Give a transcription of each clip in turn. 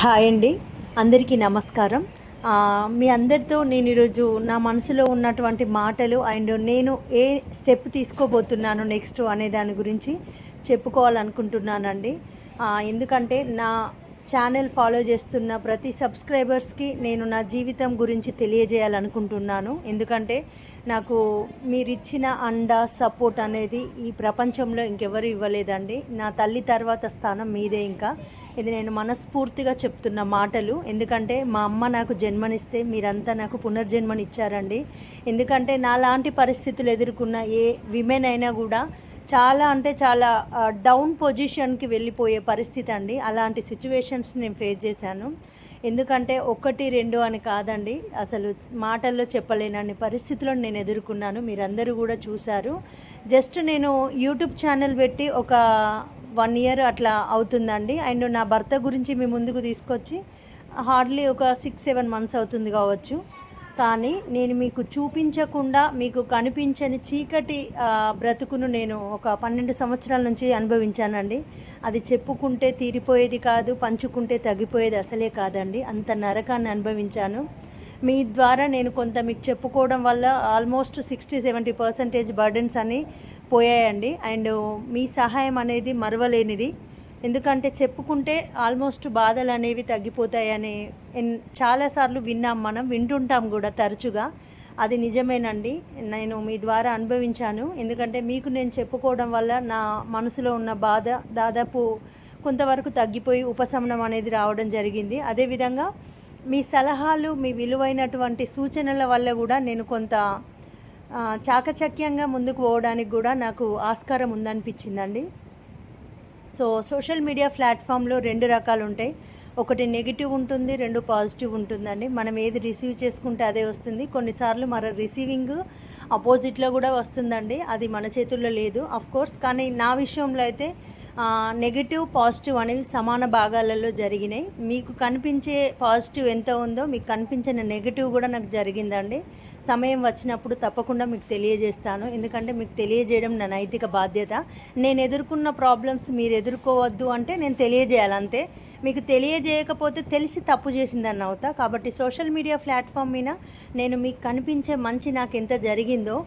Hi అండి. అందరికీ నమస్కారం. మీ అందరితో నేను ఈరోజు నా మనసులో ఉన్నటువంటి మాటలు అండ్ నేను ఏ స్టెప్ తీసుకోబోతున్నాను నెక్స్ట్ అనే దాని గురించి చెప్పుకోవాలనుకుంటున్నానండి. ఎందుకంటే నా ఛానల్ ఫాలో చేస్తున్న ప్రతి సబ్స్క్రైబర్స్కి నేను నా జీవితం గురించి తెలియజేయాలనుకుంటున్నాను. ఎందుకంటే నాకు మీరిచ్చిన అండ సపోర్ట్ అనేది ఈ ప్రపంచంలో ఇంకెవరు ఇవ్వలేదండి. నా తల్లి తర్వాత స్థానం మీదే ఇంకా. ఇది నేను మనస్ఫూర్తిగా చెప్తున్న మాటలు. ఎందుకంటే మా అమ్మ నాకు జన్మనిస్తే మీరంతా నాకు పునర్జన్మనిచ్చారండి. ఎందుకంటే నాలాంటి పరిస్థితులు ఎదుర్కొన్న ఏ విమెన్ అయినా కూడా చాలా అంటే చాలా డౌన్ పొజిషన్కి వెళ్ళిపోయే పరిస్థితి అండి. అలాంటి సిచ్యువేషన్స్ నేను ఫేస్ చేశాను. ఎందుకంటే ఒకటి రెండు అని కాదండి. అసలు మాటల్లో చెప్పలేనన్ని పరిస్థితులను నేను ఎదుర్కొన్నాను. మీరందరూ కూడా చూశారు. జస్ట్ నేను యూట్యూబ్ ఛానల్ పెట్టి ఒక వన్ ఇయర్ అట్లా అవుతుందండి. అండ్ నా భర్త గురించి మీ ముందుకు తీసుకొచ్చి హార్డ్లీ ఒక సిక్స్ సెవెన్ మంత్స్ అవుతుంది కావచ్చు. కానీ నేను మీకు చూపించకుండా మీకు కనిపించని చీకటి బ్రతుకును నేను ఒక పన్నెండు సంవత్సరాల నుంచి అనుభవించానండి. అది చెప్పుకుంటే తీరిపోయేది కాదు పంచుకుంటే తగ్గిపోయేది అసలే కాదండి. అంత నరకాన్ని అనుభవించాను. మీ ద్వారా నేను కొంత మీకు చెప్పుకోవడం వల్ల almost sixty seventy percentage burdens అని పోయాయండి. అండ్ మీ సహాయం అనేది మరవలేనిది. ఎందుకంటే చెప్పుకుంటే ఆల్మోస్ట్ బాధలు అనేవి తగ్గిపోతాయని ఎన్- చాలాసార్లు విన్నాం మనం వింటుంటాం కూడా తరచుగా. అది నిజమేనండి. నేను మీ ద్వారా అనుభవించాను. ఎందుకంటే మీకు నేను చెప్పుకోవడం వల్ల నా మనసులో ఉన్న బాధ దాదాపు కొంతవరకు తగ్గిపోయి ఉపశమనం అనేది రావడం జరిగింది. అదేవిధంగా మీ సలహాలు మీ విలువైనటువంటి సూచనల వల్ల కూడా నేను కొంత చాకచక్యంగా ముందుకు పోవడానికి కూడా నాకు ఆస్కారం ఉందనిపించిందండి. సో సోషల్ మీడియా ప్లాట్ఫామ్లో రెండు రకాలు ఉంటాయి. ఒకటి నెగిటివ్ ఉంటుంది రెండు పాజిటివ్ ఉంటుందండి. మనం ఏది రిసీవ్ చేసుకుంటే అదే వస్తుంది. కొన్నిసార్లు మన రిసీవింగ్ అపోజిట్లో కూడా వస్తుందండి. అది మన చేతుల్లో లేదు అఫ్ కోర్స్. కానీ నా విషయంలో అయితే నెగిటివ్ పాజిటివ్ అనేవి సమాన భాగాలలో జరిగినాయి. మీకు కనిపించే పాజిటివ్ ఎంత ఉందో మీకు కనిపించిన నెగిటివ్ కూడా నాకు జరిగిందండి. సమయం వచ్చినప్పుడు తప్పకుండా మీకు తెలియజేస్తాను. ఎందుకంటే మీకు తెలియజేయడం నా నైతిక బాధ్యత. నేను ఎదుర్కొన్న ప్రాబ్లమ్స్ మీరు ఎదుర్కోవద్దు అంటే నేను తెలియజేయాలి అంతే. మీకు తెలియజేయకపోతే తెలిసి తప్పు చేసిందని అవుతా. కాబట్టి సోషల్ మీడియా ప్లాట్ఫామ్ మీద నేను మీకు కనిపించే మంచి నాకు ఎంత జరిగిందో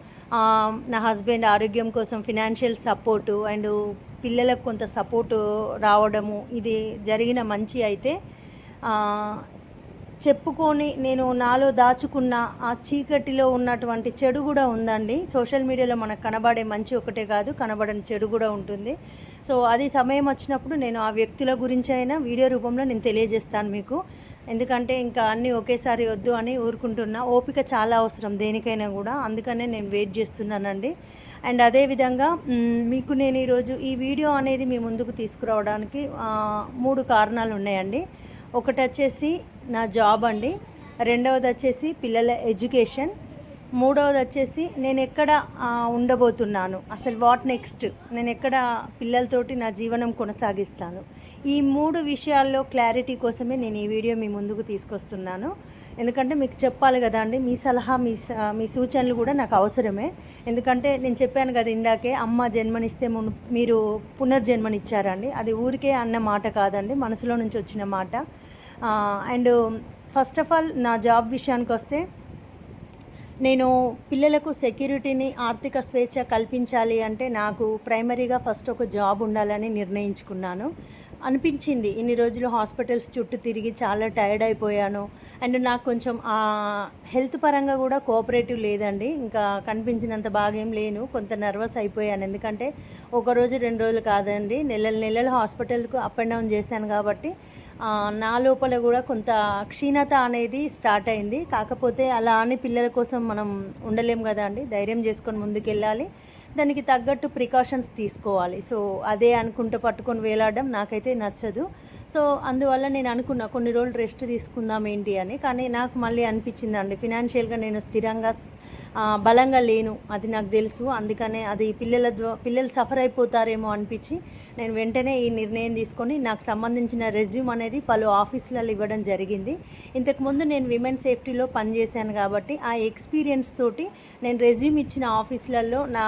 నా హస్బెండ్ ఆరోగ్యం కోసం ఫినాన్షియల్ సపోర్టు అండ్ పిల్లలకు కొంత సపోర్టు రావడము ఇది జరిగిన మంచి అయితే చెప్పుకొని నేను నాలో దాచుకున్న ఆ చీకటిలో ఉన్నటువంటి చెడు కూడా ఉందండి. సోషల్ మీడియాలో మనకు కనబడే మంచి ఒకటే కాదు కనబడని చెడు కూడా ఉంటుంది. సో అది సమయం వచ్చినప్పుడు నేను ఆ వ్యక్తుల గురించి అయినా వీడియో రూపంలో నేను తెలియజేస్తాను మీకు. ఎందుకంటే ఇంకా అన్నీ ఒకేసారి వద్దు అని ఊరుకుంటున్నా. ఓపిక చాలా అవసరం దేనికైనా కూడా. అందుకనే నేను వెయిట్ చేస్తున్నానండి. అండ్ అదేవిధంగా మీకు నేను ఈరోజు ఈ వీడియో అనేది మీ ముందుకు తీసుకురావడానికి మూడు కారణాలు ఉన్నాయండి. ఒకటి వచ్చేసి నా జాబ్ అండి. రెండవది వచ్చేసి పిల్లల ఎడ్యుకేషన్. మూడవది వచ్చేసి నేను ఎక్కడ ఉండబోతున్నాను. అసలు వాట్ నెక్స్ట్ నేను ఎక్కడ పిల్లలతోటి నా జీవనం కొనసాగిస్తాను? ఈ మూడు విషయాల్లో క్లారిటీ కోసమే నేను ఈ వీడియో మీ ముందుకు తీసుకొస్తున్నాను. ఎందుకంటే మీకు చెప్పాలి కదా అండి మీ సలహా మీ స- మీ సూచనలు కూడా నాకు అవసరమే. ఎందుకంటే నేను చెప్పాను కదా ఇందాకే అమ్మ జన్మనిస్తే మున్ మీరు పునర్జన్మనిచ్చారండి. అది ఊరికే అన్న మాట కాదండి మనసులో నుంచి వచ్చిన మాట. అండ్ ఫస్ట్ ఆఫ్ ఆల్ నా జాబ్ విషయానికి వస్తే నేను పిల్లలకు సెక్యూరిటీని ఆర్థిక స్వేచ్ఛ కల్పించాలి అంటే నాకు ప్రైమరీగా ఫస్ట్ ఒక జాబ్ ఉండాలని నిర్ణయించుకున్నాను. అనిపించింది ఇన్ని రోజులు హాస్పిటల్స్ చుట్టూ తిరిగి చాలా టైర్డ్ అయిపోయాను. అండ్ నాకు కొంచెం హెల్త్ పరంగా కూడా కోఆపరేటివ్ లేదండి. ఇంకా కనిపించినంత బాగా ఏం లేను. కొంత నర్వస్ అయిపోయాను. ఎందుకంటే ఒక రోజు రెండు రోజులు కాదండి. నెలలు నెలలు హాస్పిటల్కు అప్ అండ్ డౌన్ చేశాను కాబట్టి నా లోపల కూడా కొంత క్షీణత అనేది స్టార్ట్ అయింది. కాకపోతే అలా అని పిల్లల కోసం మనం ఉండలేం కదా అండి. ధైర్యం చేసుకొని ముందుకెళ్ళాలి. దానికి తగ్గట్టు ప్రికాషన్స్ తీసుకోవాలి. సో అదే అనుకుంటూ పట్టుకొని వేలాడడం నాకైతే నచ్చదు. సో అందువల్ల నేను అనుకున్నా కొన్ని రోజులు రెస్ట్ తీసుకుందాం ఏంటి అని. కానీ నాకు మళ్ళీ అనిపించింది అండి ఫినాన్షియల్గా నేను స్థిరంగా బలంగా లేను. అది నాకు తెలుసు. అందుకనే అది పిల్లల పిల్లలు సఫర్ అయిపోతారేమో అనిపించి నేను వెంటనే ఈ నిర్ణయం తీసుకొని నాకు సంబంధించిన రెజ్యూమ్ అనేది పలు ఆఫీసులలో ఇవ్వడం జరిగింది. ఇంతకుముందు నేను విమెన్ సేఫ్టీలో పనిచేశాను కాబట్టి ఆ ఎక్స్పీరియన్స్ తోటి నేను రెజ్యూమ్ ఇచ్చిన ఆఫీసులలో నా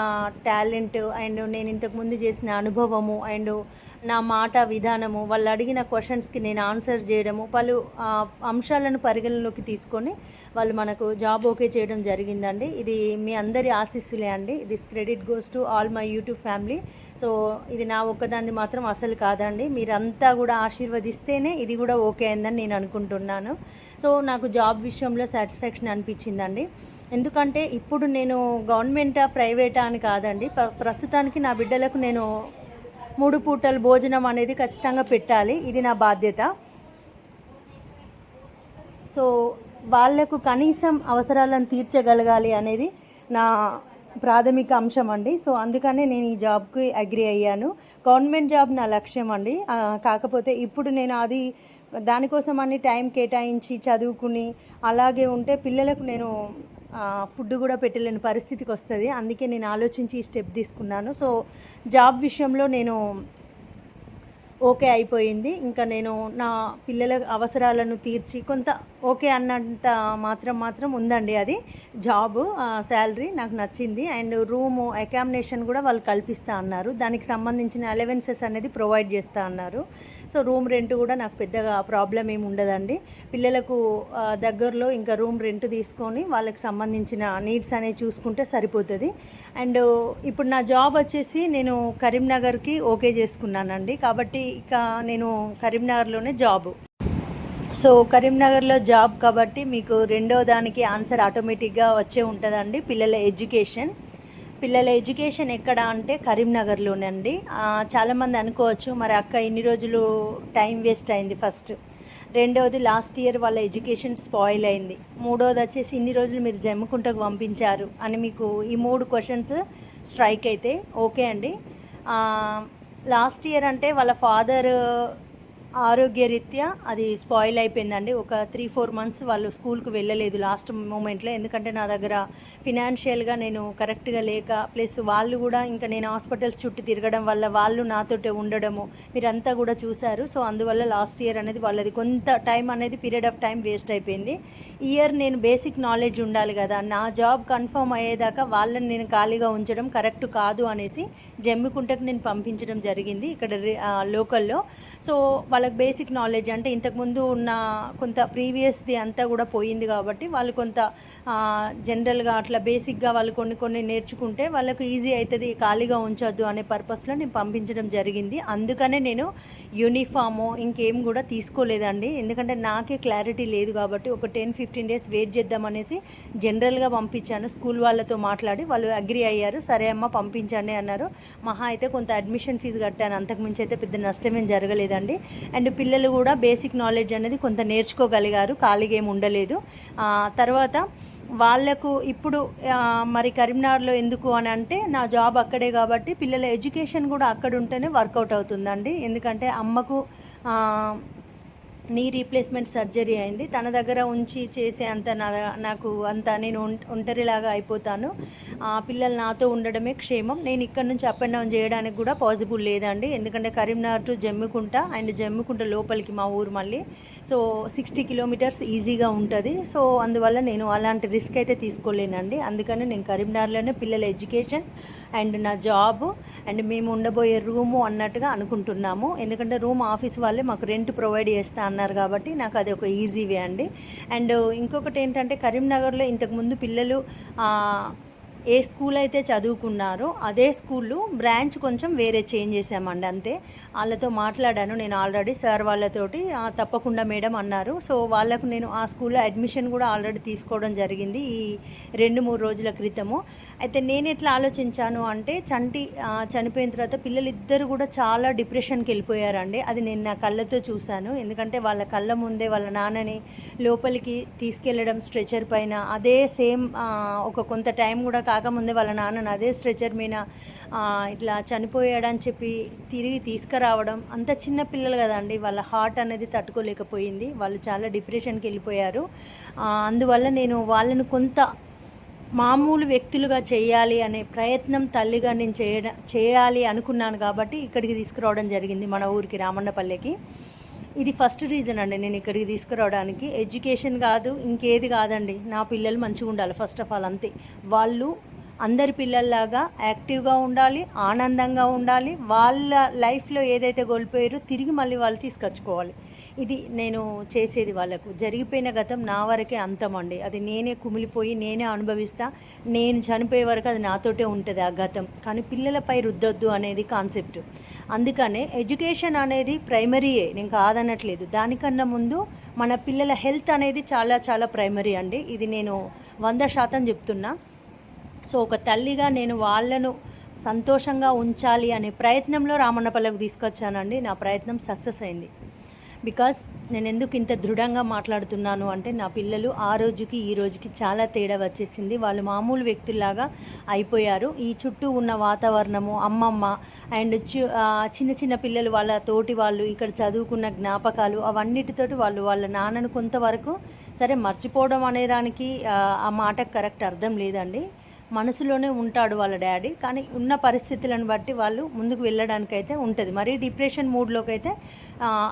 టాలెంట్ అండ్ నేను ఇంతకుముందు చేసిన అనుభవము అండ్ నా మాట విధానము వాళ్ళు అడిగిన క్వశ్చన్స్కి నేను ఆన్సర్ చేయడము పలు అంశాలను పరిగణలోకి తీసుకొని వాళ్ళు మనకు జాబ్ ఓకే చేయడం జరిగిందండి. ఇది మీ అందరి ఆశీస్సులే అండి. This credit goes to all my YouTube family so ఇది నా ఒక్కదాన్ని మాత్రం అసలు కాదండి. మీరంతా కూడా ఆశీర్వదిస్తేనే ఇది కూడా ఓకే అయిందని నేను అనుకుంటున్నాను. సో నాకు జాబ్ విషయంలో సాటిస్ఫాక్షన్ అనిపించిందండి. ఎందుకంటే ఇప్పుడు నేను గవర్నమెంటా ప్రైవేటా అని కాదండి. ప్రస్తుతానికి నా బిడ్డలకు నేను మూడు పూటల భోజనం అనేది ఖచ్చితంగా పెట్టాలి. ఇది నా బాధ్యత. సో వాళ్ళకు కనీసం అవసరాలను తీర్చగలగాలి అనేది నా ప్రాథమిక అంశం అండి. సో అందుకనే నేను ఈ జాబ్కి అగ్రి అయ్యాను. గవర్నమెంట్ జాబ్ నా లక్ష్యం అండి. కాకపోతే ఇప్పుడు నేను అది దానికోసం అన్ని టైం కేటాయించి చదువుకుని అలాగే ఉంటే పిల్లలకు నేను ఫుడ్ కూడా పెట్టలేని పరిస్థితికి వస్తుంది. అందుకే నేను ఆలోచించి ఈ స్టెప్ తీసుకున్నాను. సో జాబ్ విషయంలో నేను ఓకే అయిపోయింది. ఇంకా నేను నా పిల్లల అవసరాలను తీర్చి కొంత ఓకే అన్నంత మాత్రం మాత్రం ఉందండి అది. జాబ్ శాలరీ నాకు నచ్చింది. అండ్ రూము అకామిడేషన్ కూడా వాళ్ళు కల్పిస్తా అన్నారు. దానికి సంబంధించిన అలవెన్సెస్ అనేది ప్రొవైడ్ చేస్తా అన్నారు. సో రూమ్ రెంట్ కూడా నాకు పెద్దగా ప్రాబ్లం ఏమి ఉండదండి. పిల్లలకు దగ్గరలో ఇంకా రూమ్ రెంట్ తీసుకొని వాళ్ళకి సంబంధించిన నీడ్స్ అనేవి చూసుకుంటే సరిపోతుంది. అండ్ ఇప్పుడు నా జాబ్ వచ్చేసి నేను కరీంనగర్కి ఓకే చేసుకున్నానండి. కాబట్టి ఇక నేను కరీంనగర్లోనే జాబ్. సో కరీంనగర్లో జాబ్ కాబట్టి మీకు రెండో దానికి ఆన్సర్ ఆటోమేటిక్గా వచ్చే ఉంటుందండి పిల్లల ఎడ్యుకేషన్. పిల్లల ఎడ్యుకేషన్ ఎక్కడ అంటే కరీంనగర్లోనండి. చాలామంది అనుకోవచ్చు మరి అక్క ఇన్ని రోజులు టైం వేస్ట్ అయింది ఫస్ట్. రెండవది లాస్ట్ ఇయర్ వాళ్ళ ఎడ్యుకేషన్ స్పాయిల్ అయింది. మూడవది వచ్చేసి ఇన్ని రోజులు మీరు జమ్ముకుంటకు పంపించారు అని మీకు ఈ మూడు క్వశ్చన్స్ స్ట్రైక్ అయితే ఓకే అండి. లాస్ట్ ఇయర్ అంటే వాళ్ళ ఫాదర్ ఆరోగ్యరీత్యా అది స్పాయిల్ అయిపోయిందండి. ఒక త్రీ ఫోర్ మంత్స్ వాళ్ళు స్కూల్కి వెళ్ళలేదు లాస్ట్ మూమెంట్లో. ఎందుకంటే నా దగ్గర ఫినాన్షియల్గా నేను కరెక్ట్గా లేక ప్లస్ వాళ్ళు కూడా ఇంకా నేను హాస్పిటల్స్ చుట్టూ తిరగడం వల్ల వాళ్ళు నాతోటే ఉండడము మీరంతా కూడా చూశారు. సో అందువల్ల లాస్ట్ ఇయర్ అనేది వాళ్ళది కొంత టైం అనేది పీరియడ్ ఆఫ్ టైం వేస్ట్ అయిపోయింది. ఇయర్ నేను బేసిక్ నాలెడ్జ్ ఉండాలి కదా. నా జాబ్ కన్ఫర్మ్ అయ్యేదాకా వాళ్ళని నేను ఖాళీగా ఉంచడం కరెక్ట్ కాదు అనేసి జమ్మికుంటకు నేను పంపించడం జరిగింది ఇక్కడ రి- లోకల్లో. సో వాళ్ళ వాళ్ళకి బేసిక్ నాలెడ్జ్ అంటే ఇంతకుముందు ఉన్న కొంత ప్రీవియస్ది అంతా కూడా పోయింది కాబట్టి వాళ్ళు కొంత జనరల్గా అట్లా బేసిక్గా వాళ్ళు కొన్ని కొన్ని నేర్చుకుంటే వాళ్ళకు ఈజీ అవుతుంది ఖాళీగా ఉంచొద్దు అనే పర్పస్లో నేను పంపించడం జరిగింది. అందుకనే నేను యూనిఫాము ఇంకేం కూడా తీసుకోలేదండి. ఎందుకంటే నాకే క్లారిటీ లేదు కాబట్టి ఒక టెన్ ఫిఫ్టీన్ డేస్ వెయిట్ చేద్దామనేసి జనరల్గా పంపించాను. స్కూల్ వాళ్ళతో మాట్లాడి వాళ్ళు అగ్రి అయ్యారు. సరే అమ్మ పంపించండి అన్నారు. మహా అయితే కొంత అడ్మిషన్ ఫీజు కట్టాను. అంతకుమించి అయితే పెద్ద నష్టమేం జరగలేదండి. అండ్ పిల్లలు కూడా బేసిక్ నాలెడ్జ్ అనేది కొంత నేర్చుకోగలిగారు ఖాళీగా ఏమి ఉండలేదు. తర్వాత వాళ్ళకు ఇప్పుడు మరి కరీంనగర్లో ఎందుకు అని అంటే నా జాబ్ అక్కడే కాబట్టి పిల్లల ఎడ్యుకేషన్ కూడా అక్కడ ఉంటేనే వర్కౌట్ అవుతుందండి. ఎందుకంటే అమ్మకు నీ రీప్లేస్మెంట్ సర్జరీ అయింది. తన దగ్గర ఉంచి చేసే అంత నా నాకు అంత నేను ఒంటరిలాగా అయిపోతాను. ఆ పిల్లలు నాతో ఉండడమే క్షేమం. నేను ఇక్కడ నుంచి అప్ అండ్ డౌన్ చేయడానికి కూడా పాసిబుల్ లేదండి. ఎందుకంటే కరీంనగర్ టు జమ్మికుంట అండ్ జమ్మికుంట లోపలికి మా ఊరు మళ్ళీ. సో సిక్స్టీ కిలోమీటర్స్ ఈజీగా ఉంటుంది. సో అందువల్ల నేను అలాంటి రిస్క్ అయితే తీసుకోలేనండి. అందుకని నేను కరీంనగర్లోనే పిల్లల ఎడ్యుకేషన్ అండ్ నా జాబ్ అండ్ మేము ఉండబోయే రూము అన్నట్టుగా అనుకుంటున్నాము. ఎందుకంటే రూమ్ ఆఫీస్ వాళ్ళే మాకు రెంట్ ప్రొవైడ్ చేస్తాను అన్నారు కాబట్టి నాకు అది ఒక ఈజీ వే అండి. అండ్ ఇంకొకటి ఏంటంటే కరీంనగర్లో ఇంతకుముందు పిల్లలు ఏ స్కూల్ అయితే చదువుకున్నారో అదే స్కూల్లో బ్రాంచ్ కొంచెం వేరే చేంజ్ చేసామండి అంతే. వాళ్ళతో మాట్లాడాను నేను ఆల్రెడీ సార్ వాళ్ళతోటి తప్పకుండా మేడం అన్నారు. సో వాళ్ళకు నేను ఆ స్కూల్లో అడ్మిషన్ కూడా ఆల్రెడీ తీసుకోవడం జరిగింది ఈ రెండు మూడు రోజుల క్రితము. అయితే నేను ఎట్లా ఆలోచించాను అంటే చంటి చనిపోయిన తర్వాత పిల్లలు ఇద్దరు కూడా చాలా డిప్రెషన్కి వెళ్ళిపోయారండి. అది నేను నా కళ్ళతో చూశాను. ఎందుకంటే వాళ్ళ కళ్ళ ముందే వాళ్ళ నాన్నని లోపలికి తీసుకెళ్ళడం స్ట్రెచర్ పైన అదే సేమ్ ఒక కొంత టైం కూడా రాకముందే వాళ్ళ నాన్నను అదే స్ట్రెచర్ మీద ఇట్లా చనిపోయాడని చెప్పి తిరిగి తీసుకురావడం అంత చిన్న పిల్లలు కదండి వాళ్ళ హార్ట్ అనేది తట్టుకోలేకపోయింది. వాళ్ళు చాలా డిప్రెషన్కి వెళ్ళిపోయారు. అందువల్ల నేను వాళ్ళను కొంత మామూలు వ్యక్తులుగా చేయాలి అనే ప్రయత్నం తల్లిగా నేను చేయడం చేయాలి అనుకున్నాను కాబట్టి ఇక్కడికి తీసుకురావడం జరిగింది మన ఊరికి రామన్నపల్లెకి. ఇది ఫస్ట్ రీజన్ అండి నేను ఇక్కడికి తీసుకురావడానికి. ఎడ్యుకేషన్ కాదు ఇంకేది కాదండి. నా పిల్లలు మంచిగా ఉండాలి ఫస్ట్ ఆఫ్ ఆల్ అంతే. వాళ్ళు అందరి పిల్లల్లాగా యాక్టివ్గా ఉండాలి ఆనందంగా ఉండాలి వాళ్ళ లైఫ్లో ఏదైతే కోల్పోయారో తిరిగి మళ్ళీ వాళ్ళు తీసుకొచ్చుకోవాలి. ఇది నేను చేసేది వాళ్ళకు. జరిగిపోయిన గతం నా వరకే అంతం అండి. అది నేనే కుమిలిపోయి నేనే అనుభవిస్తా నేను చనిపోయే వరకు అది నాతోటే ఉంటుంది ఆ గతం. కానీ పిల్లలపై రుద్దొద్దు అనేది కాన్సెప్ట్. అందుకనే ఎడ్యుకేషన్ అనేది ప్రైమరీయే నేను కాదనట్లేదు. దానికన్నా ముందు మన పిల్లల హెల్త్ అనేది చాలా చాలా ప్రైమరీ అండి. ఇది నేను వంద శాతం చెప్తున్నా. సో ఒక తల్లిగా నేను వాళ్ళను సంతోషంగా ఉంచాలి అనే ప్రయత్నంలో రామన్నపల్లకు తీసుకొచ్చానండి. నా ప్రయత్నం సక్సెస్ అయింది. బికాస్ నేను ఎందుకు ఇంత దృఢంగా మాట్లాడుతున్నాను అంటే నా పిల్లలు ఆ రోజుకి ఈ రోజుకి చాలా తేడా వచ్చేసింది. వాళ్ళు మామూలు వ్యక్తుల్లాగా అయిపోయారు. ఈ చుట్టూ ఉన్న వాతావరణము అమ్మమ్మ అండ్ చిన్న చిన్న పిల్లలు వాళ్ళ తోటి వాళ్ళు ఇక్కడ చదువుకున్న జ్ఞాపకాలు అవన్నిటితోటి వాళ్ళు వాళ్ళ నాన్నను కొంతవరకు సరే మర్చిపోవడం అనేదానికి ఆ మాటకు కరెక్ట్ అర్థం లేదండి. మనసులోనే ఉంటాడు వాళ్ళ డాడీ కానీ ఉన్న పరిస్థితులను బట్టి వాళ్ళు ముందుకు వెళ్ళడానికైతే ఉంటుంది. మరీ డిప్రెషన్ మూడ్లోకి అయితే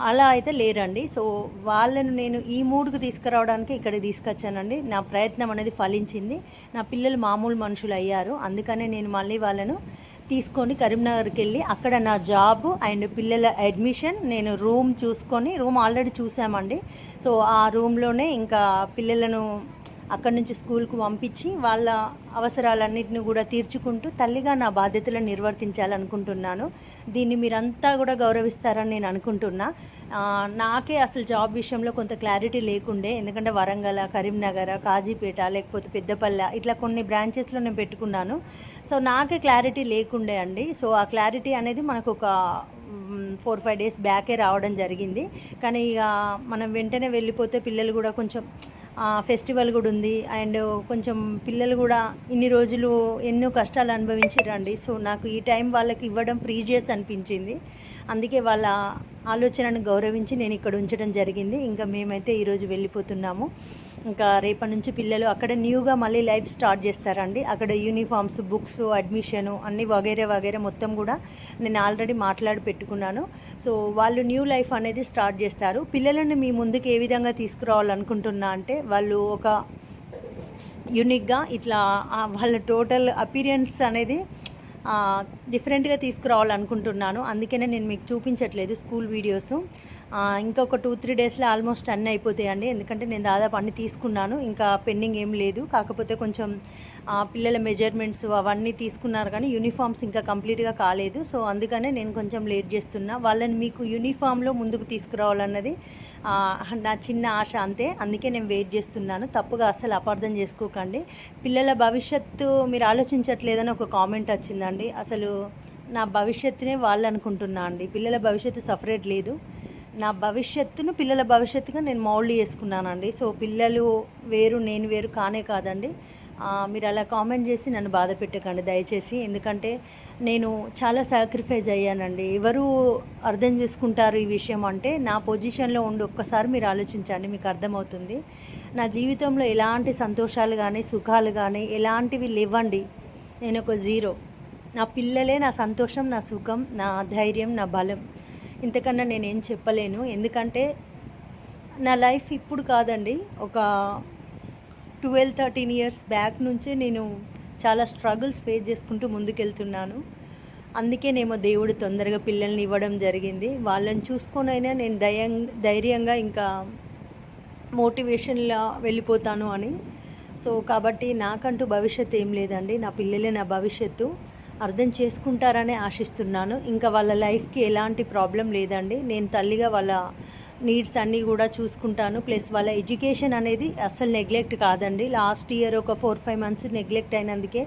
అలా అయితే లేరండి. సో వాళ్ళను నేను ఈ మూడ్కి తీసుకురావడానికి ఇక్కడికి తీసుకొచ్చానండి. నా ప్రయత్నం అనేది ఫలించింది. నా పిల్లలు మామూలు మనుషులు అయ్యారు. అందుకనే నేను మళ్ళీ వాళ్ళను తీసుకొని కరీంనగర్కి వెళ్ళి అక్కడ నా జాబ్ అండ్ పిల్లల అడ్మిషన్ నేను రూమ్ చూసుకొని రూమ్ ఆల్రెడీ చూసామండి. సో ఆ రూమ్లోనే ఇంకా పిల్లలను అక్కడి నుంచి స్కూల్కు పంపించి వాళ్ళ అవసరాలన్నింటిని కూడా తీర్చుకుంటూ తల్లిగా నా బాధ్యతలను నిర్వర్తించాలనుకుంటున్నాను. దీన్ని మీరంతా కూడా గౌరవిస్తారని నేను అనుకుంటున్నా. నాకే అసలు జాబ్ విషయంలో కొంత క్లారిటీ లేకుండే ఎందుకంటే వరంగల్ కరీంనగర్ కాజీపేట లేకపోతే పెద్దపల్లె ఇట్లా కొన్ని బ్రాంచెస్లో నేను పెట్టుకున్నాను. సో నాకే క్లారిటీ లేకుండే అండి. సో ఆ క్లారిటీ అనేది మనకు ఒక ఫోర్ ఫైవ్ డేస్ బ్యాకే రావడం జరిగింది. కానీ ఇక మనం వెంటనే వెళ్ళిపోతే పిల్లలు కూడా కొంచెం ఫెస్టివల్ కూడా ఉంది. అండ్ కొంచెం పిల్లలు కూడా ఇన్ని రోజులు ఎన్నో కష్టాలు అనుభవించారండి సో నాకు ఈ టైం వాళ్ళకి ఇవ్వడం ప్రీజియస్ అనిపించింది. అందుకే వాళ్ళ ఆలోచనను గౌరవించి నేను ఇక్కడ ఉంచడం జరిగింది. ఇంకా మేమైతే ఈరోజు వెళ్ళిపోతున్నాము. ఇంకా రేపటి నుంచి పిల్లలు అక్కడ న్యూగా మళ్ళీ లైఫ్ స్టార్ట్ చేస్తారండి. అక్కడ యూనిఫామ్స్ బుక్స్ అడ్మిషను అన్నీ వగైరే వగైరే మొత్తం కూడా నేను ఆల్రెడీ మాట్లాడి పెట్టుకున్నాను. సో వాళ్ళు న్యూ లైఫ్ అనేది స్టార్ట్ చేస్తారు. పిల్లలను మీ ముందుకు ఏ విధంగా తీసుకురావాలనుకుంటున్నా అంటే వాళ్ళు ఒక యూనిక్గా ఇట్లా వాళ్ళ టోటల్ అపీరియన్స్ అనేది డిఫరెంట్గా తీసుకురావాలనుకుంటున్నాను. అందుకనే నేను మీకు చూపించట్లేదు స్కూల్ వీడియోస్. ఇంకొక టూ త్రీ డేస్లో ఆల్మోస్ట్ అన్నీ అయిపోతాయండి. ఎందుకంటే నేను దాదాపు అన్ని తీసుకున్నాను. ఇంకా పెండింగ్ ఏం లేదు. కాకపోతే కొంచెం ఆ, పిల్లల మెజర్మెంట్స్ అవన్నీ తీసుకున్నారు కానీ యూనిఫామ్స్ ఇంకా కంప్లీట్గా కాలేదు. సో అందుకనే నేను కొంచెం లేట్ చేస్తున్నా. వాళ్ళని మీకు యూనిఫామ్లో ముందుకు తీసుకురావాలన్నది నా చిన్న ఆశ అంతే. అందుకే నేను వెయిట్ చేస్తున్నాను. తప్పుగా అస్సలు అపార్థం చేసుకోకండి. పిల్లల భవిష్యత్తు మీరు ఆలోచించట్లేదని ఒక కామెంట్ వచ్చిందండి. అసలు నా భవిష్యత్తునే వాళ్ళు అనుకుంటున్నా అండి. పిల్లల భవిష్యత్తు సపరేట్ లేదు. నా భవిష్యత్తును పిల్లల భవిష్యత్తుగా నేను మౌల్డ్ చేసుకున్నానండి. సో పిల్లలు వేరు నేను వేరు కానే కాదండి. మీరు అలా కామెంట్ చేసి నన్ను బాధ పెట్టకండి దయచేసి. ఎందుకంటే నేను చాలా సాక్రిఫైస్ అయ్యానండి. ఎవరు అర్థం చేసుకుంటారు ఈ విషయం అంటే నా పొజిషన్లో ఉండి ఒక్కసారి మీరు ఆలోచించండి మీకు అర్థమవుతుంది. నా జీవితంలో ఎలాంటి సంతోషాలు కానీ సుఖాలు కానీ ఎలాంటివి లేవండి. నేను ఒక జీరో నా పిల్లలే నా సంతోషం నా సుఖం నా ధైర్యం నా బలం. ఇంతకన్నా నేనేం చెప్పలేను. ఎందుకంటే నా లైఫ్ ఇప్పుడు కాదండి. ఒక ట్వెల్వ్ థర్టీన్ ఇయర్స్ బ్యాక్ నుంచే నేను చాలా స్ట్రగుల్స్ ఫేస్ చేసుకుంటూ ముందుకెళ్తున్నాను. అందుకేనేమో దేవుడు తొందరగా పిల్లల్ని ఇవ్వడం జరిగింది. వాళ్ళని చూసుకొనైనా నేను దయం ధైర్యంగా ఇంకా మోటివేషన్లా వెళ్ళిపోతాను అని. సో కాబట్టి నాకంటూ భవిష్యత్తు ఏం లేదండి. నా పిల్లలే నా భవిష్యత్తు. అర్థం చేసుకుంటారనే ఆశిస్తున్నాను. ఇంకా వాళ్ళ లైఫ్కి ఎలాంటి ప్రాబ్లం లేదండి. నేను తల్లిగా వాళ్ళ నీడ్స్ అన్నీ కూడా చూసుకుంటాను. ప్లస్ వాళ్ళ ఎడ్యుకేషన్ అనేది అస్సలు నెగ్లెక్ట్ కాదండి. లాస్ట్ ఇయర్ ఒక ఫోర్ ఫైవ్ మంత్స్ నెగ్లెక్ట్ అయినందుకే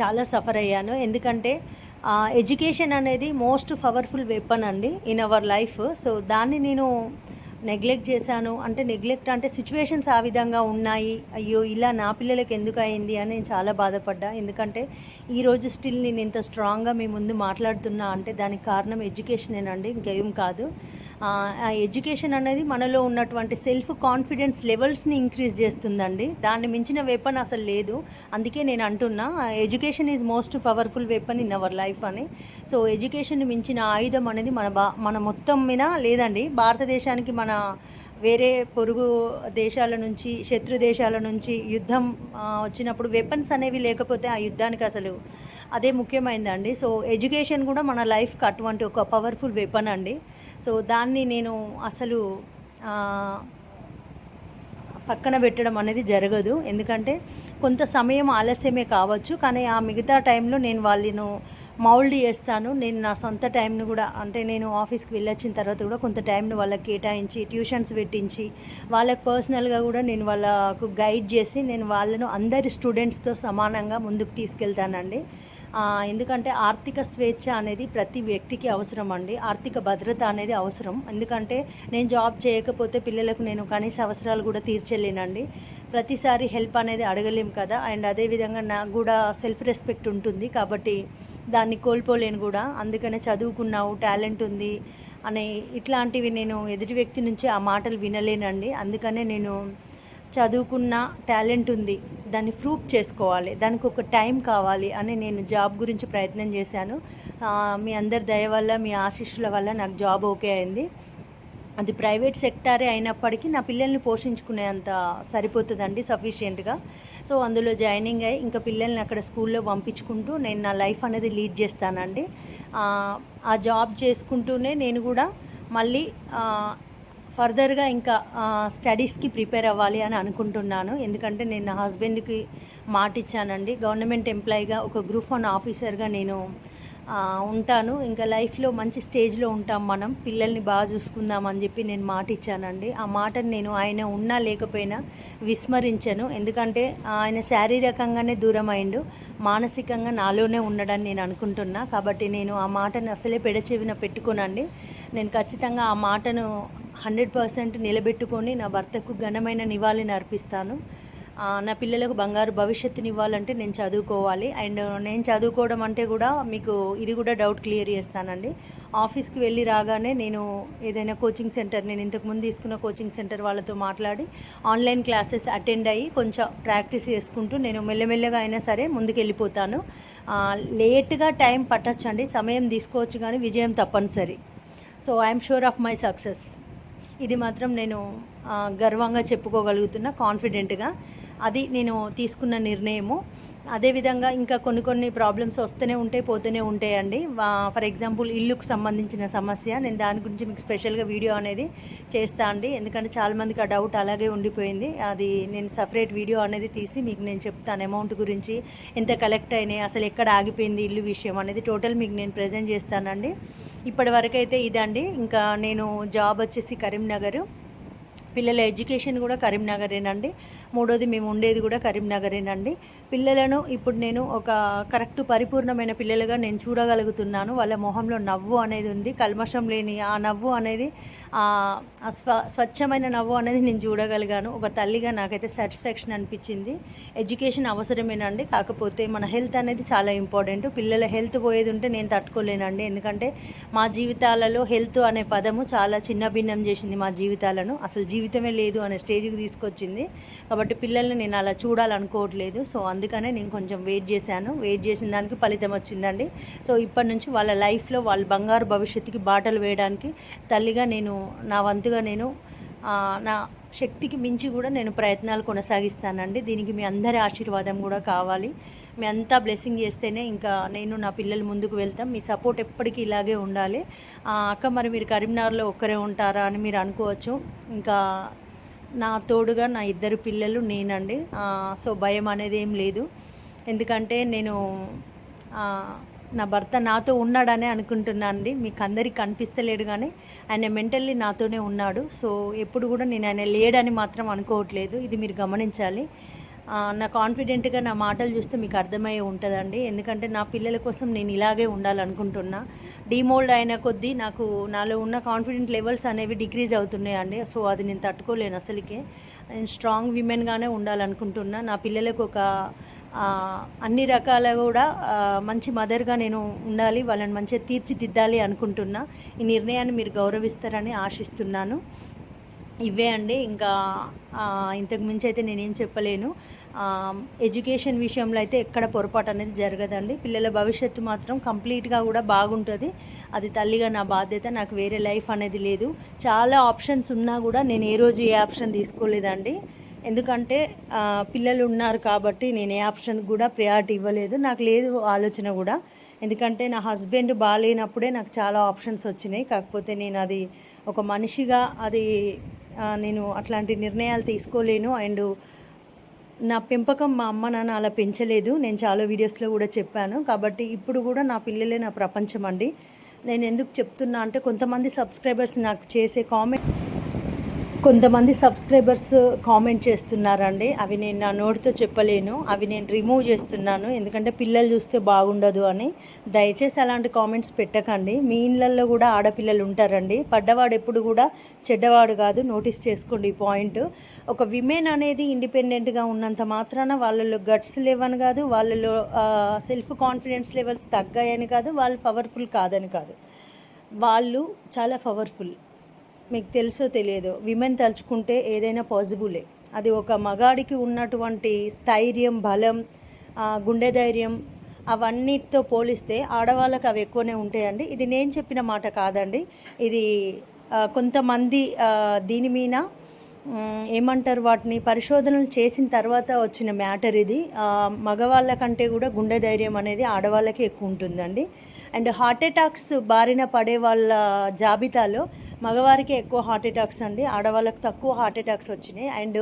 చాలా సఫర్ అయ్యాను. ఎందుకంటే ఎడ్యుకేషన్ అనేది మోస్ట్ పవర్ఫుల్ వెపన్ అండి ఇన్ అవర్ లైఫ్. సో దాన్ని నేను నెగ్లెక్ట్ చేశాను. అంటే నెగ్లెక్ట్ అంటే సిచ్యువేషన్స్ ఆ విధంగా ఉన్నాయి. అయ్యో ఇలా నా పిల్లలకి ఎందుకు అయింది అని నేను చాలా బాధపడ్డా. ఎందుకంటే ఈరోజు స్టిల్ నేను ఇంత స్ట్రాంగ్గా మీ ముందు మాట్లాడుతున్నా అంటే దానికి కారణం ఎడ్యుకేషనేనండి. ఇంకేం కాదు. ఆ ఎడ్యుకేషన్ అనేది మనలో ఉన్నటువంటి సెల్ఫ్ కాన్ఫిడెన్స్ లెవెల్స్ని ఇంక్రీజ్ చేస్తుందండి. దాన్ని మించిన వెపన్ అసలు లేదు. అందుకే నేను అంటున్నా education is most powerful weapon in our life అని. సో ఎడ్యుకేషన్ మించిన ఆయుధం అనేది మన బా మన మొత్తం మీద లేదండి. భారతదేశానికి మన వేరే పొరుగు దేశాల నుంచి శత్రు దేశాల నుంచి యుద్ధం వచ్చినప్పుడు వెపన్స్ అనేవి లేకపోతే ఆ యుద్ధానికి అసలు అదే ముఖ్యమైందండి. సో ఎడ్యుకేషన్ కూడా మన లైఫ్కి అటువంటి ఒక పవర్ఫుల్ వెపన్ అండి. సో దాన్ని నేను అసలు పక్కన పెట్టడం అనేది జరగదు. ఎందుకంటే కొంత సమయం ఆలస్యమే కావచ్చు కానీ ఆ మిగతా టైంలో నేను వాళ్ళను మౌల్డ్ చేస్తాను. నేను నా సొంత టైంను కూడా అంటే నేను ఆఫీస్కి వెళ్ళొచ్చిన తర్వాత కూడా కొంత టైంను వాళ్ళకి కేటాయించి ట్యూషన్స్ పెట్టించి వాళ్ళకి పర్సనల్గా కూడా నేను వాళ్ళకు గైడ్ చేసి నేను వాళ్ళను అందరి స్టూడెంట్స్తో సమానంగా ముందుకు తీసుకెళ్తానండి. ఎందుకంటే ఆర్థిక స్వేచ్ఛ అనేది ప్రతి వ్యక్తికి అవసరం అండి. ఆర్థిక భద్రత అనేది అవసరం. ఎందుకంటే నేను జాబ్ చేయకపోతే పిల్లలకు నేను కనీస అవసరాలు కూడా తీర్చలేనండి. ప్రతిసారి హెల్ప్ అనేది అడగలేం కదా. అండ్ అదేవిధంగా నాకు కూడా సెల్ఫ్ రెస్పెక్ట్ ఉంటుంది కాబట్టి దాన్ని కోల్పోలేను కూడా. అందుకనే చదువుకున్నావు టాలెంట్ ఉంది అనే ఇట్లాంటివి నేను ఎదుటి వ్యక్తి నుంచి ఆ మాటలు వినలేనండి. అందుకనే నేను చదువుకున్న టాలెంట్ ఉంది దాన్ని ప్రూఫ్ చేసుకోవాలి దానికి ఒక టైం కావాలి అని నేను జాబ్ గురించి ప్రయత్నం చేశాను. మీ అందరి దయ వల్ల మీ ఆశీస్సుల వల్ల నాకు జాబ్ ఓకే అయింది. అది ప్రైవేట్ సెక్టారే అయినప్పటికీ నా పిల్లల్ని పోషించుకునేంత సరిపోతుందండి సఫిషియెంట్గా. సో అందులో జాయినింగ్ అయ్యి ఇంకా పిల్లల్ని అక్కడ స్కూల్లో పంపించుకుంటూ నేను నా లైఫ్ అనేది లీడ్ చేస్తానండి. ఆ, జాబ్ చేసుకుంటూనే నేను కూడా మళ్ళీ ఫర్దర్గా ఇంకా స్టడీస్కి ప్రిపేర్ అవ్వాలి అని అనుకుంటున్నాను. ఎందుకంటే నేను నా హస్బెండ్కి మాట ఇచ్చానండి గవర్నమెంట్ ఎంప్లాయీగా ఒక గ్రూప్ వన్ ఆఫీసర్గా నేను ఉంటాను. ఇంకా లైఫ్లో మంచి స్టేజ్లో ఉంటాం మనం. పిల్లల్ని బాగా చూసుకుందాం అని చెప్పి నేను మాట ఇచ్చానండి ఆ మాటను నేను ఆయన ఉన్నా లేకపోయినా విస్మరించను. ఎందుకంటే ఆయన శారీరకంగానే దూరం అయిండు. మానసికంగా నాలోనే ఉండడని నేను అనుకుంటున్నా. కాబట్టి నేను ఆ మాటను అసలే పెడచెవిన పెట్టుకోనండి. నేను ఖచ్చితంగా ఆ మాటను హండ్రెడ్ పర్సెంట్ నిలబెట్టుకొని నా భర్తకు ఘనమైన నివాళిని అర్పిస్తాను. నా పిల్లలకు బంగారు భవిష్యత్తుని ఇవ్వాలంటే నేను చదువుకోవాలి. అండ్ నేను చదువుకోవడం అంటే కూడా మీకు ఇది కూడా డౌట్ క్లియర్ చేస్తానండి. ఆఫీస్కి వెళ్ళి రాగానే నేను ఏదైనా కోచింగ్ సెంటర్ నేను ఇంతకుముందు తీసుకున్న కోచింగ్ సెంటర్ వాళ్ళతో మాట్లాడి ఆన్లైన్ క్లాసెస్ అటెండ్ అయ్యి కొంచెం ప్రాక్టీస్ చేసుకుంటూ నేను మెల్లమెల్లగా అయినా సరే ముందుకెళ్ళిపోతాను. లేట్గా టైం పట్టచ్చండి సమయం తీసుకోవచ్చు కానీ విజయం తప్పనిసరి. So I'm sure of my success. ఇది మాత్రం నేను గర్వంగా చెప్పుకోగలుగుతున్నా కాన్ఫిడెంట్గా. అది నేను తీసుకున్న నిర్ణయము. అదేవిధంగా ఇంకా కొన్ని కొన్ని ప్రాబ్లమ్స్ వస్తూనే ఉంటాయి పోతూనే ఉంటాయండి. ఫర్ ఎగ్జాంపుల్ ఇల్లుకు సంబంధించిన సమస్య. నేను దాని గురించి మీకు స్పెషల్గా వీడియో అనేది చేస్తా అండి. ఎందుకంటే చాలామందికి ఆ డౌట్ అలాగే ఉండిపోయింది. అది నేను సపరేట్ వీడియో అనేది తీసి మీకు నేను చెప్తాను అమౌంట్ గురించి ఎంత కలెక్ట్ అయినాయి అసలు ఎక్కడ ఆగిపోయింది ఇల్లు విషయం అనేది టోటల్ మీకు నేను ప్రజెంట్ చేస్తానండి. ఇప్పటి వరకు అయితే ఇదండి. ఇంకా నేను జాబ్ వచ్చేసి కరీంనగర్. పిల్లల ఎడ్యుకేషన్ కూడా కరీంనగరేనండి. మూడోది మేము ఉండేది కూడా కరీంనగరేనండి. పిల్లలను ఇప్పుడు నేను ఒక కరెక్ట్ పరిపూర్ణమైన పిల్లలుగా నేను చూడగలుగుతున్నాను. వాళ్ళ మొహంలో నవ్వు అనేది ఉంది. కల్మషం లేని ఆ నవ్వు అనేది ఆ స్వ స్వచ్ఛమైన నవ్వు అనేది నేను చూడగలిగాను. ఒక తల్లిగా నాకైతే సాటిస్ఫాక్షన్ అనిపించింది. ఎడ్యుకేషన్ అవసరమేనండి. కాకపోతే మన హెల్త్ అనేది చాలా ఇంపార్టెంట్ పిల్లల హెల్త్ పోయేది ఉంటే నేను తట్టుకోలేనండి. ఎందుకంటే మా జీవితాలలో హెల్త్ అనే పదము చాలా చిన్న భిన్నం చేసింది మా జీవితాలను. అసలు జీవితమే లేదు అనే స్టేజ్కి తీసుకొచ్చింది. కాబట్టి పిల్లల్ని నేను అలా చూడాలనుకోవట్లేదు. సో అందుకనే నేను కొంచెం వెయిట్ చేశాను. వెయిట్ చేసిన దానికి ఫలితం వచ్చిందండి. సో ఇప్పటి నుంచి వాళ్ళ లైఫ్లో వాళ్ళ బంగారు భవిష్యత్తుకి బాటలు వేయడానికి తల్లిగా నేను నా వంతుగా నేను నా శక్తికి మించి కూడా నేను ప్రయత్నాలు కొనసాగిస్తానండి. దీనికి మీ అందరి ఆశీర్వాదం కూడా కావాలి. మీ అంతా బ్లెస్సింగ్ చేస్తేనే ఇంకా నేను నా పిల్లలు ముందుకు వెళ్తాం. మీ సపోర్ట్ ఎప్పటికీ ఇలాగే ఉండాలి. ఆ, అక్క మరి మీరు కరీంనగర్లో ఒక్కరే ఉంటారా అని మీరు అనుకోవచ్చు. ఇంకా నా తోడుగా నా ఇద్దరు పిల్లలు నేనండి. సో భయం అనేది ఏం లేదు. ఎందుకంటే నేను నా భర్త నాతో ఉన్నాడనే అనుకుంటున్నాను అండి మీకు అందరికి కనిపిస్తలేడు కానీ ఆయన మెంటల్లీ నాతోనే ఉన్నాడు. సో ఎప్పుడు కూడా నేను ఆయన లేడని మాత్రం అనుకోవట్లేదు. ఇది మీరు గమనించాలి. నా కాన్ఫిడెంట్గా నా మాటలు చూస్తే మీకు అర్థమయ్యే ఉంటుందండి. ఎందుకంటే నా పిల్లల కోసం నేను ఇలాగే ఉండాలనుకుంటున్నా. డిమోల్డ్ అయిన కొద్దీ నాకు నాలో ఉన్న కాన్ఫిడెంట్ లెవెల్స్ అనేవి డిక్రీజ్ అవుతున్నాయండి. సో అది నేను తట్టుకోలేను అసలుకే. నేను స్ట్రాంగ్ విమెన్గానే ఉండాలనుకుంటున్నా. నా పిల్లలకు ఒక అన్ని రకాల కూడా మంచి మదర్గా నేను ఉండాలి. వాళ్ళని మంచిగా తీర్చిదిద్దాలి అనుకుంటున్నా. ఈ నిర్ణయాన్ని మీరు గౌరవిస్తారని ఆశిస్తున్నాను. ఇవే అండి. ఇంకా ఇంతకు మించి అయితే నేనేం చెప్పలేను. ఎడ్యుకేషన్ విషయంలో అయితే ఎక్కడ పొరపాటు అనేది జరగదండి. పిల్లల భవిష్యత్తు మాత్రం కంప్లీట్గా కూడా బాగుంటుంది. అది తల్లిగా నా బాధ్యత నాకు వేరే లైఫ్ అనేది లేదు. చాలా ఆప్షన్స్ ఉన్నా కూడా నేను ఏ రోజు ఏ ఆప్షన్ తీసుకోలేదండి. ఎందుకంటే పిల్లలు ఉన్నారు కాబట్టి నేను ఏ ఆప్షన్ కూడా ప్రయారిటీ ఇవ్వలేదు. నాకు లేదు ఆలోచన కూడా. ఎందుకంటే నా హస్బెండ్ బాగాలేనప్పుడే నాకు చాలా ఆప్షన్స్ వచ్చినాయి. కాకపోతే నేను అది ఒక మనిషిగా అది నేను అట్లాంటి నిర్ణయాలు తీసుకోలేను. అండ్ నా పెంపకం మా అమ్మ నాన్న అలా పెంచలేదు. నేను చాలా వీడియోస్లో కూడా చెప్పాను. కాబట్టి ఇప్పుడు కూడా నా పిల్లలే నా ప్రపంచం అండి. నేను ఎందుకు చెప్తున్నా అంటే కొంతమంది సబ్స్క్రైబర్స్ నాకు చేసే కామెంట్ కొంతమంది సబ్స్క్రైబర్స్ కామెంట్ చేస్తున్నారండి. అవి నేను నా నోటితో చెప్పలేను. అవి నేను రిమూవ్ చేస్తున్నాను. ఎందుకంటే పిల్లలు చూస్తే బాగుండదు అని. దయచేసి అలాంటి కామెంట్స్ పెట్టకండి. మీ ఇళ్ళల్లో కూడా ఆడపిల్లలు ఉంటారండి. పడ్డవాడు ఎప్పుడు కూడా చెడ్డవాడు కాదు. నోటీస్ చేసుకోండి ఈ పాయింట్. ఒక విమెన్ అనేది ఇండిపెండెంట్గా ఉన్నంత మాత్రాన వాళ్ళలో గట్స్ లేవని కాదు. వాళ్ళలో సెల్ఫ్ కాన్ఫిడెన్స్ లెవెల్స్ తగ్గాయని కాదు. వాళ్ళు పవర్ఫుల్ కాదని కాదు. వాళ్ళు చాలా పవర్ఫుల్. మీకు తెలుసో తెలియదో విమెన్ తలుచుకుంటే ఏదైనా పాసిబులే అది ఒక మగాడికి ఉన్నటువంటి స్థైర్యం బలం గుండె ధైర్యం అవన్నిటితో పోలిస్తే ఆడవాళ్ళకి అవి ఎక్కువనే ఉంటాయండి. ఇది నేను చెప్పిన మాట కాదండి. ఇది కొంతమంది దీని మీద ఏమంటారు వాటిని? పరిశోధనలు చేసిన తర్వాత వచ్చిన మ్యాటర్ ఇది. మగవాళ్ళ కంటే కూడా గుండె ధైర్యం అనేది ఆడవాళ్ళకి ఎక్కువ ఉంటుందండి. అండ్ హార్ట్ అటాక్స్ బారిన పడే వాళ్ళ జాబితాలో మగవారికి ఎక్కువ హార్ట్ అటాక్స్ అండి. ఆడవాళ్ళకి తక్కువ హార్ట్ అటాక్స్ వచ్చినాయి. అండ్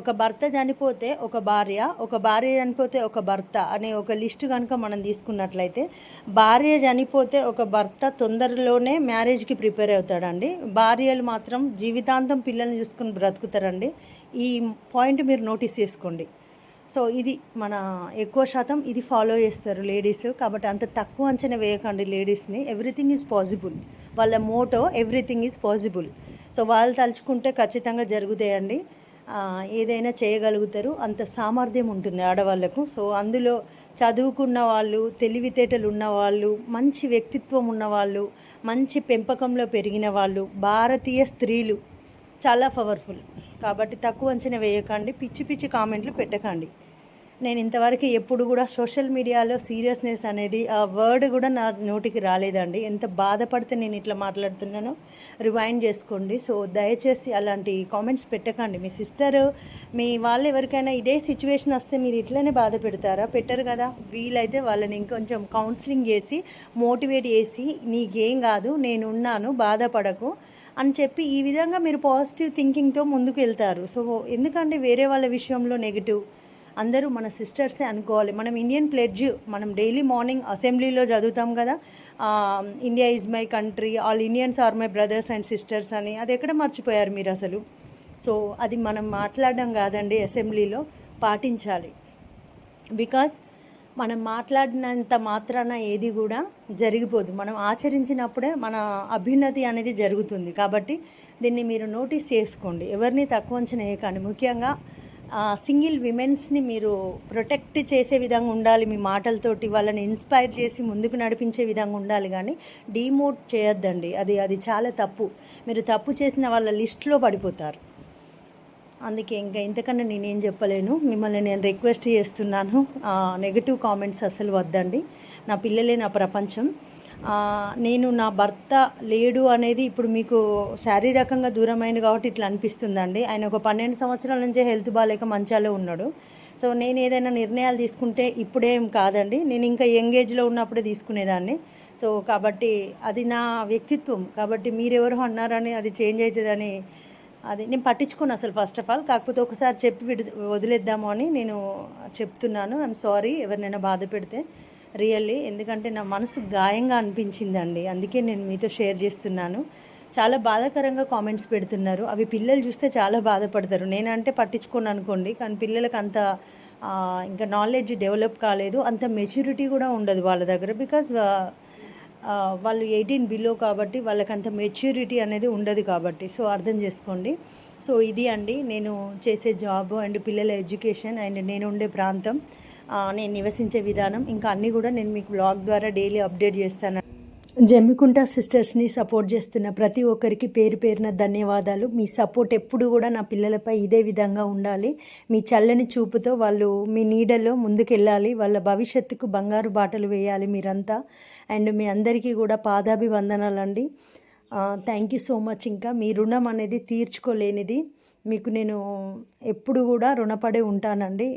ఒక భర్త చనిపోతే ఒక భార్య ఒక భార్య చనిపోతే ఒక భర్త అనే ఒక లిస్ట్ కనుక మనం తీసుకున్నట్లయితే భార్య చనిపోతే ఒక భర్త తొందరలోనే మ్యారేజ్కి ప్రిపేర్ అవుతాడండి. భార్యలు మాత్రం జీవితాంతం పిల్లల్ని చూసుకుని బ్రతుకుతారండి. ఈ పాయింట్ మీరు నోటీస్ చేసుకోండి. సో ఇది మన ఎక్కువ శాతం ఇది ఫాలో చేస్తారు లేడీస్. కాబట్టి అంత తక్కువ అంచనా వేయకండి లేడీస్ని. ఎవ్రీథింగ్ ఈజ్ పాసిబుల్ వాళ్ళ motto everything is possible so వాళ్ళు తలుచుకుంటే ఖచ్చితంగా జరుగుతాయండి. ఏదైనా చేయగలుగుతారు. అంత సామర్థ్యం ఉంటుంది ఆడవాళ్ళకు సో అందులో చదువుకున్న వాళ్ళు తెలివితేటలు ఉన్నవాళ్ళు మంచి వ్యక్తిత్వం ఉన్న వాళ్ళు మంచి పెంపకంలో పెరిగిన వాళ్ళు భారతీయ స్త్రీలు చాలా పవర్ఫుల్. కాబట్టి తక్కువ అంచనా వేయకండి పిచ్చి పిచ్చి కామెంట్లు పెట్టకండి. నేను ఇంతవరకు ఎప్పుడు కూడా సోషల్ మీడియాలో సీరియస్నెస్ అనేది ఆ వర్డ్ కూడా నా నోటికి రాలేదండి. ఎంత బాధపడితే నేను ఇట్లా మాట్లాడుతున్నానో రివైండ్ చేసుకోండి. సో దయచేసి అలాంటి కామెంట్స్ పెట్టకండి. మీ సిస్టర్ మీ వాళ్ళు ఎవరికైనా ఇదే సిచ్యువేషన్ వస్తే మీరు ఇట్లనే బాధ పెడతారా? పెట్టరు కదా. వీలైతే వాళ్ళని ఇంకొంచెం కౌన్సిలింగ్ చేసి మోటివేట్ చేసి నీకేం కాదు నేనున్నాను బాధపడకు. అని చెప్పి ఈ విధంగా మీరు పాజిటివ్ థింకింగ్తో ముందుకు వెళ్తారు. సో ఎందుకంటే వేరే వాళ్ళ విషయంలో నెగిటివ్ అందరూ మన సిస్టర్సే అనుకోవాలి. మనం ఇండియన్ ప్లెడ్జ్ మనం డైలీ మార్నింగ్ అసెంబ్లీలో చదువుతాం కదా. India is my country all Indians are my brothers and sisters అని అది ఎక్కడ మర్చిపోయారు మీరు అసలు? సో అది మనం మాట్లాడడం కాదండి అసెంబ్లీలో పాటించాలి. బికాస్ మనం మాట్లాడినంత మాత్రాన ఏది కూడా జరిగిపోదు. మనం ఆచరించినప్పుడే మన అభ్యున్నతి అనేది జరుగుతుంది. కాబట్టి దీన్ని మీరు నోటీస్ చేసుకోండి. ఎవరిని తక్కువ అంచనా వేయకండి. ముఖ్యంగా సింగిల్ విమెన్స్ని మీరు ప్రొటెక్ట్ చేసే విధంగా ఉండాలి. మీ మాటలతోటి వాళ్ళని ఇన్స్పైర్ చేసి ముందుకు నడిపించే విధంగా ఉండాలి. కానీ డీమోట్ చేయొద్దండి. అది అది చాలా తప్పు. మీరు తప్పు చేసిన వాళ్ళ లిస్ట్లో పడిపోతారు. అందుకే ఇంకా ఇంతకన్నా నేనేం చెప్పలేను. మిమ్మల్ని నేను రిక్వెస్ట్ చేస్తున్నాను. నెగటివ్ కామెంట్స్ అసలు వద్దండి. నా పిల్లలే నా ప్రపంచం. నేను నా భర్త లేడు అనేది ఇప్పుడు మీకు శారీరకంగా దూరమైంది కాబట్టి ఇట్లా అనిపిస్తుందండి. ఆయన ఒక పన్నెండు సంవత్సరాల నుంచే హెల్త్ బాగాలేక మంచాలో ఉన్నాడు. సో నేను ఏదైనా నిర్ణయాలు తీసుకుంటే ఇప్పుడేం కాదండి. నేను ఇంకా యంగ్ ఏజ్లో ఉన్నప్పుడే తీసుకునేదాన్ని. సో కాబట్టి అది నా వ్యక్తిత్వం. కాబట్టి మీరెవరు అన్నారని అది చేంజ్ అవుతుందని అది నేను పట్టించుకోను అసలు ఫస్ట్ ఆఫ్ ఆల్ కాకపోతే ఒకసారి చెప్పి విడు వదిలేద్దాము అని నేను చెప్తున్నాను. ఐఎమ్ సారీ ఎవరినైనా బాధ పెడితే. రియల్లీ ఎందుకంటే నా మనసు గాయంగా అనిపించిందండి. అందుకే నేను మీతో షేర్ చేస్తున్నాను. చాలా బాధాకరంగా కామెంట్స్ పెడుతున్నారు. అవి పిల్లలు చూస్తే చాలా బాధపడతారు. నేనంటే పట్టించుకోను అనుకోండి. కానీ పిల్లలకు అంత ఇంకా నాలెడ్జ్ డెవలప్ కాలేదు. అంత మెచ్యూరిటీ కూడా ఉండదు వాళ్ళ దగ్గర. బికాజ్ వాళ్ళు ఎయిటీన్ బిలో కాబట్టి వాళ్ళకి అంత మెచ్యూరిటీ అనేది ఉండదు కాబట్టి. సో అర్థం చేసుకోండి. సో ఇది అండి. నేను చేసే జాబ్ అండ్ పిల్లల ఎడ్యుకేషన్ అండ్ నేను ఉండే ప్రాంతం. నేను నివసించే విధానం. ఇంకా అన్నీ కూడా నేను మీకు బ్లాగ్ ద్వారా డైలీ అప్డేట్ చేస్తాను. జమ్మికుంట సిస్టర్స్ని సపోర్ట్ చేస్తున్న ప్రతి ఒక్కరికి పేరు పేరున ధన్యవాదాలు. మీ సపోర్ట్ ఎప్పుడు కూడా నా పిల్లలపై ఇదే విధంగా ఉండాలి. మీ చల్లని చూపుతో వాళ్ళు మీ నీడలో ముందుకెళ్ళాలి. వాళ్ళ భవిష్యత్తుకు బంగారు బాటలు వేయాలి మీరంతా. అండ్ మీ అందరికీ కూడా పాదాభివందనాలండి. థ్యాంక్ యూ సో మచ్ ఇంకా మీ రుణం అనేది తీర్చుకోలేనిది. మీకు నేను ఎప్పుడు కూడా రుణపడి ఉంటానండి.